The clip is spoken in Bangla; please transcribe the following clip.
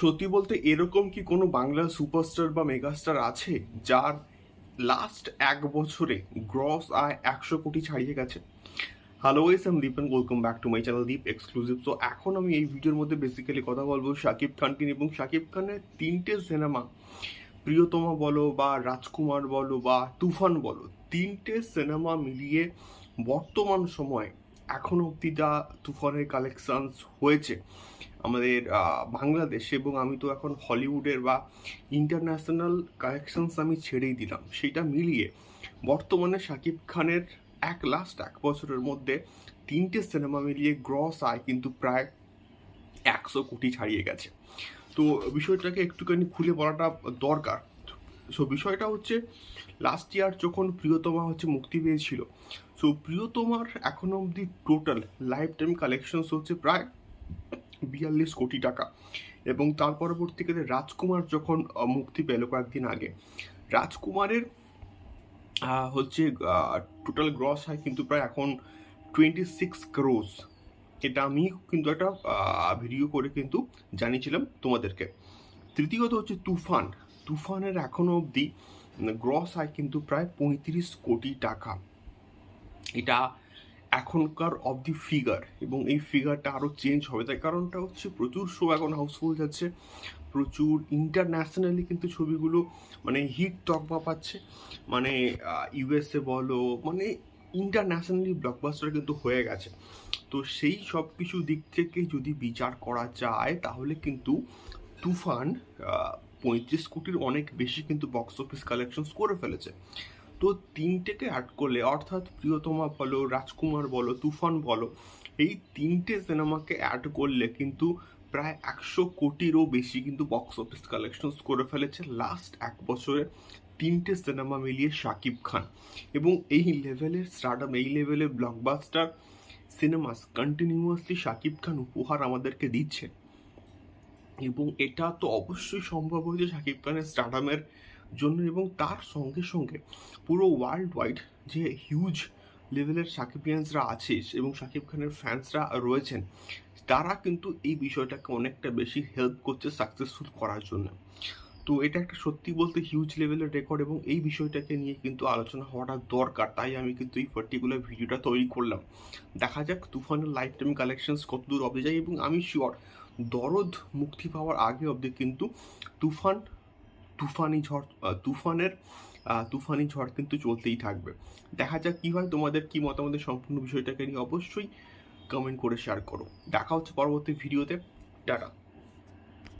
সত্যি বলতে এরকম কি কোনো বাংলা সুপারস্টার বা মেগাস্টার আছে যার লাস্ট এক বছরে গ্রস আয় একশো কোটি ছাড়িয়ে গেছে? Hello guys I'm Dipan welcome back to my channel Deep exclusive তো এখন আমি এই ভিডিওর মধ্যে বেসিক্যালি কথা বলব শাকিব খানকে এবং শাকিব খানের তিনটে সিনেমা প্রিয়তমা বলো বা রাজকুমার বলো বা তুফান বলো, তিনটে সিনেমা মিলিয়ে বর্তমান সময় এখন অবধি যা তুফানের কালেকশনস হয়েছে আমাদের বাংলাদেশে এবং আমি তো এখন হলিউডের বা ইন্টারন্যাশনাল কালেকশানস আমি ছেড়েই দিলাম। সেটা মিলিয়ে বর্তমানে শাকিব খানের এক লাস্ট এক বছরের মধ্যে তিনটে সিনেমা মিলিয়ে গ্রস আয় কিন্তু প্রায় একশো কোটি ছাড়িয়ে গেছে। তো বিষয়টাকে একটুখানি খুলে বলাটা দরকার। সো বিষয়টা হচ্ছে লাস্ট ইয়ার যখন প্রিয়তমা হচ্ছে মুক্তি পেয়েছিল সো প্রিয়তমার এখন অবধি টোটাল লাইফ টাইম কালেকশনস হচ্ছে প্রায় বিয়াল্লিশ কোটি টাকা। এবং তার পরবর্তীকালে রাজকুমার যখন মুক্তি পেল কয়েকদিন আগে, রাজকুমারের হচ্ছে টোটাল গ্রস হয় কিন্তু প্রায় এখন টোয়েন্টি সিক্স ক্রোস এটা আমি কিন্তু একটা ভিডিও করে কিন্তু জানিয়েছিলাম তোমাদেরকে। তৃতীয়ত হচ্ছে তুফান। তুফানের এখনও অবধি গ্রস আয় কিন্তু প্রায় পঁয়ত্রিশ কোটি টাকা। এটা এখনকার অব দি ফিগার এবং এই ফিগারটা আরও চেঞ্জ হবে। তার কারণটা হচ্ছে প্রচুর শো এখন হাউসফুল যাচ্ছে, প্রচুর ইন্টারন্যাশনালি কিন্তু ছবিগুলো মানে হিট তকমা পাচ্ছে। মানে ইউএসএ বলো মানে ইন্টারন্যাশনালি ব্লকবাস্টার কিন্তু হয়ে গেছে। তো সেই সব কিছু দিক থেকে যদি বিচার করা যায়, তাহলে কিন্তু তুফান পঁয়ত্রিশ কোটির অনেক বেশি কিন্তু বক্স অফিস কালেকশনস করে ফেলেছে। তো তিনটেকে অ্যাড করলে, অর্থাৎ প্রিয়তমা বলো, রাজকুমার বলো, তুফান বলো, এই তিনটে সিনেমাকে অ্যাড করলে কিন্তু প্রায় একশো কোটিরও বেশি কিন্তু বক্স অফিস কালেকশনস করে ফেলেছে লাস্ট এক বছরে তিনটে সিনেমা মিলিয়ে শাকিব খান। এবং এই লেভেলের স্টার্টআপ এই লেভেলের blockbuster cinemas continuously Shakib Khan উপহার আমাদেরকে দিচ্ছে। এবং এটা তো অবশ্যই সম্ভব হয়েছে শাকিব খানের স্টার্ডামের জন্য এবং তার সঙ্গে সঙ্গে পুরো ওয়ার্ল্ড ওয়াইড যে হিউজ লেভেলের সাকিবিয়ান্সরা আছে এবং শাকিব খানের ফ্যান্সরা রয়েছেন, তারা কিন্তু এই বিষয়টাকে অনেকটা বেশি হেল্প করছে সাকসেসফুল করার জন্য। তো এটা একটা সত্যি বলতে হিউজ লেভেলের রেকর্ড এবং এই বিষয়টাকে নিয়ে কিন্তু আলোচনা হওয়াটা দরকার, তাই আমি কিন্তু এই পার্টিকুলার ভিডিওটা তৈরি করলাম। দেখা যাক, তুফানের লাইফ টাইম কালেকশনস কত দূর অবধি যায় এবং আমি শিওর দরদ মুক্তি পাওয়ার আগে অবধি কিন্তু তুফান, তুফানি ঝড় তুফানের তুফানি ঝড় কিন্তু চলতেই থাকবে। দেখা যাক কী হয়, তোমাদের কী মতামতের সম্পূর্ণ বিষয়টাকে নিয়ে অবশ্যই কমেন্ট করে শেয়ার করো। দেখা হচ্ছে পরবর্তী ভিডিওতে টাটা।